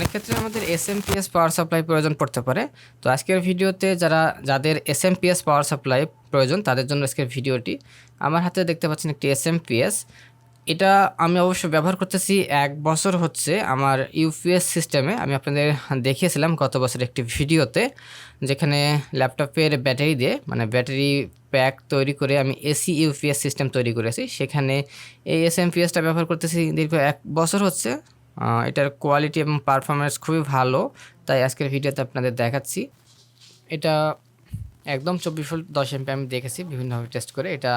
অনেক ক্ষেত্রে আমাদের S M P S power supply প্রয়োজন পড়তে পারে। তো আজকের ভিডিওতে যারা, যাদের S M P S power supply প্রয়োজন, তাদের জন্য আজকের ভিডিওটি। আমার হাতে দেখতে পাচ্ছেন একটি এস এম পি এস এটা আমি অবশ্য ব্যবহার করতেছি এক বছর হচ্ছে আমার ইউপিএস সিস্টেমে আমি আপনাদের দেখিয়েছিলাম গত বছর একটি ভিডিওতে, যেখানে ল্যাপটপের ব্যাটারি দিয়ে মানে ব্যাটারি প্যাক তৈরি করে আমি এসি ইউপিএস সিস্টেম তৈরি করেছি। সেখানে এই এস এম পিএসটা ব্যবহার করতেছি দীর্ঘ এক বছর হচ্ছে। এটার কোয়ালিটি এবং পারফরমেন্স খুবই ভালো, তাই আজকের ভিডিওতে আপনাদের দেখাচ্ছি। এটা একদম চব্বিশ ভোল্ট দশ এমপি আমি দেখেছি, বিভিন্নভাবে টেস্ট করে। এটা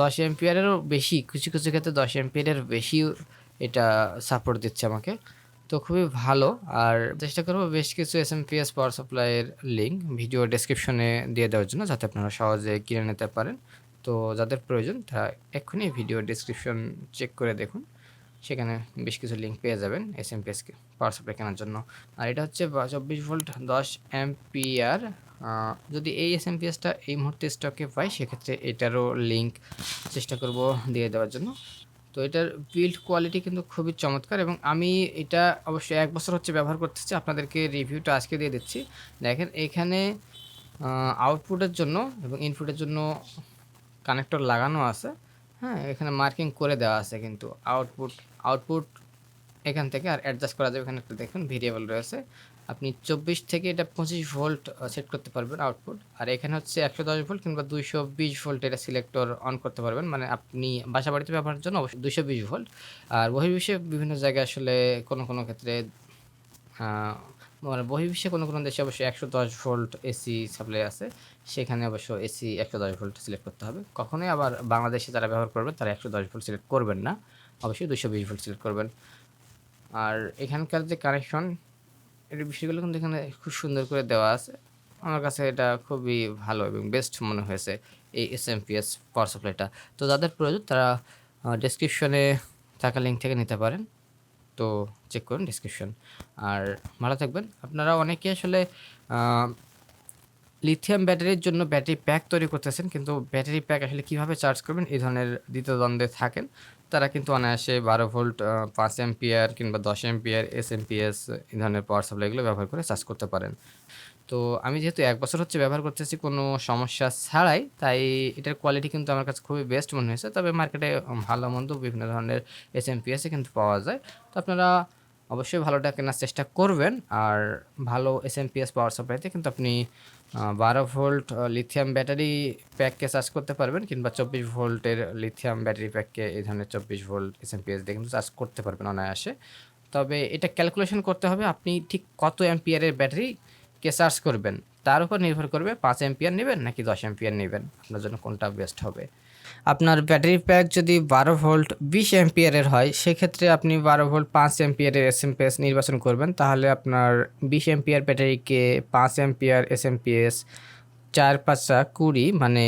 দশ এমপিয়ারেরও বেশি, কিছু কিছু ক্ষেত্রে দশ এমপিয়ারের বেশি এটা সাপোর্ট দিচ্ছে আমাকে। তো খুবই ভালো, আর চেষ্টা করব বেশ কিছু S M P S power সাপ্লাইয়ের link video ডেসক্রিপশনে দিয়ে দেওয়ার জন্য, যাতে আপনারা সহজে কিনে নিতে পারেন। তো যাদের প্রয়োজন, তারা এক্ষুনি ভিডিও ডেসক্রিপশন চেক করে দেখুন। সেখানে বেশ কিছু লিঙ্ক পেয়ে যাবেন S M P power supply কেনার জন্য। আর এটা হচ্ছে চব্বিশ ভোল্ট দশ এমপিআর যদি এই এস এম পি এসটা এই মুহূর্তে স্টকে পাই, সেক্ষেত্রে এটারও লিঙ্ক চেষ্টা করব দিয়ে দেওয়ার জন্য। তো এটার বিল্ড কোয়ালিটি কিন্তু খুবই চমৎকার এবং আমি এটা অবশ্যই এক বছর হচ্ছে ব্যবহার করতেছি, আপনাদেরকে রিভিউটা আজকে দিয়ে দিচ্ছি। দেখেন এখানে আউটপুটের জন্য এবং ইনপুটের জন্য কানেক্টর লাগানো আছে। হ্যাঁ এখানে মার্কিং করে দেওয়া আছে কিন্তু আউটপুট আউটপুট এখান থেকে আর অ্যাডজাস্ট করা যাবে। এখানে একটা দেখুন ভেরিয়েবল রয়েছে। আপনি চব্বিশ থেকে এটা পঁচিশ ভোল্ট সেট করতে পারবেন আউটপুট আর এখানে হচ্ছে একশো দশ ভোল্ট কিংবা দুইশো বিশ ভোল্ট এটা সিলেক্টর অন করতে পারবেন। মানে আপনি বাসা বাড়িতে ব্যবহারের জন্য অবশ্যই দুইশো বিশ ভোল্ট আর বহির্বিশ্বে বিভিন্ন জায়গায় আসলে কোনো কোনো ক্ষেত্রে মানে বহির্বিশ্বে কোনো কোনো দেশে অবশ্যই একশো দশ ভোল্ট এসি সাপ্লাই আছে। সেখানে অবশ্য এসি একশো দশ ভোল্ট সিলেক্ট করতে হবে। কখনোই আবার বাংলাদেশে যারা ব্যবহার করবেন তারা একশো দশ ভোল্ট সিলেক্ট করবেন না। অবশ্যই দুশো বিশ ভোল্ট সিলেক্ট করবেন। আর এখানকার যে কানেকশন এর বিষয়গুলো কিন্তু এখানে খুব সুন্দর করে দেওয়া আছে। আমার কাছে এটা খুবই ভালো এবং বেস্ট মনে হয়েছে এই S M P S power সাপ্লাইটা তো যাদের প্রয়োজন তারা ডেসক্রিপশনে থাকা লিঙ্ক থেকে নিতে পারেন। তো চেক করুন ডিসক্রিপশন আর ভালো থাকবেন। আপনারা অনেকে আসলে লিথিয়াম ব্যাটারির জন্য ব্যাটারি প্যাক তৈরি করতেছেন, কিন্তু ব্যাটারি প্যাক আসলে কীভাবে চার্জ করবেন এই ধরনের দ্বিতীয় দ্বন্দ্বে থাকেন। তারা কিন্তু অনায়াসে বারো ভোল্ট পাঁচ এমপিয়ার কিংবা দশ এমপিয়ার এস এমপিএস এই ধরনের পাওয়ার সাপ্লাইগুলো ব্যবহার করে চার্জ করতে পারেন। তো আমি যেহেতু এক বছর হচ্ছে ব্যবহার করতেছি কোনো সমস্যা ছাড়াই, তাই এটার কোয়ালিটি কিন্তু আমার কাছে খুবই বেস্ট মনে হয়েছে। তবে মার্কেটে ভালো মন্দ বিভিন্ন ধরনের এস এমপিএসে কিন্তু পাওয়া যায়। তো আপনারা অবশ্যই ভালোটা কেনার চেষ্টা করবেন। আর ভালো এস এমপিএস পাওয়ার সাপ্লাইতে কিন্তু আপনি বারো ভোল্ট লিথিয়াম ব্যাটারি প্যাককে চার্জ করতে পারবেন কিংবা চব্বিশ ভোল্টের লিথিয়াম ব্যাটারি প্যাককে এই ধরনের চব্বিশ ভোল্ট এস এমপিএস দিয়ে কিন্তু চার্জ করতে পারবেন অনায়াসে। তবে এটা ক্যালকুলেশন করতে হবে আপনি ঠিক কত অ্যাম্পিয়ারের ব্যাটারিকে চার্জ করবেন, তার উপর নির্ভর করবে পাঁচ অ্যাম্পিয়ার নেবেন নাকি দশ অ্যাম্পিয়ার নেবেন, আপনার জন্য কোনটা বেস্ট হবে। আপনার ব্যাটারি প্যাক যদি বারো ভোল্ট বিশ অ্যাম্পিয়ারের হয়, সেক্ষেত্রে আপনি বারো ভোল্ট পাঁচ অ্যাম্পিয়ারের এস এমপিএস নির্বাচন করবেন, তাহলে আপনার বিশ অ্যাম্পিয়ার ব্যাটারিকে পাঁচ অ্যাম্পিয়ার এস এমপিএস চার পাঁচা কুড়ি মানে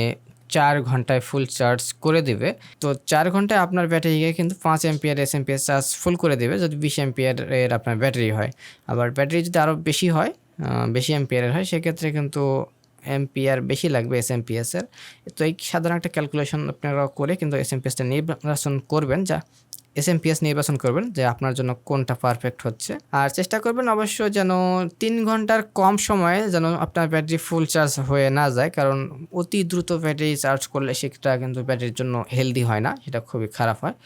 চার ঘন্টায় ফুল চার্জ করে দেবে। তো চার ঘন্টায় আপনার ব্যাটারিকে কিন্তু পাঁচ ampere S MPS charge full করে দেবে, যদি বিশ এমপিয়ারের আপনার ব্যাটারি হয়। আবার ব্যাটারি যদি আরও বেশি হয় বেশি এমপিয়ারের হয়, সেক্ষেত্রে কিন্তু এমপিআর বেশি লাগবে এস এমপিএসের তো এই সাধারণ একটা ক্যালকুলেশন আপনারা করে কিন্তু এস এমপিএসটা নির্বাচন করবেন, যা এস এমপিএস নির্বাচন করবেন, যে আপনার জন্য কোনটা পারফেক্ট হচ্ছে। আর চেষ্টা করবেন অবশ্য যেন তিন ঘণ্টার কম সময়ে যেন আপনার ব্যাটারি ফুল চার্জ হয়ে না যায়, কারণ অতি দ্রুত ব্যাটারি চার্জ করলে সেটা কিন্তু ব্যাটারির জন্য হেলদি হয় না, সেটা খুবই খারাপ হয়।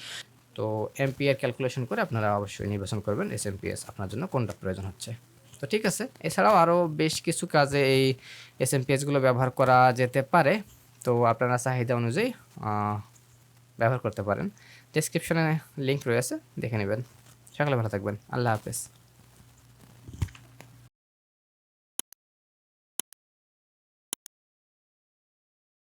তো এমপিআর ক্যালকুলেশন করে আপনারা অবশ্যই নির্বাচন করবেন এস এমপিএস আপনার জন্য কোনটা প্রয়োজন হচ্ছে। তো ঠিক আছে, এছাড়াও আরও বেশ কিছু কাজে এই এস এম পিএসগুলো ব্যবহার করা যেতে পারে। তো আপনারা চাহিদা অনুযায়ী ব্যবহার করতে পারেন। ডেসক্রিপশনে লিঙ্ক রয়েছে, দেখে নেবেন। সকালে ভালো থাকবেন। আল্লাহ হাফেজ।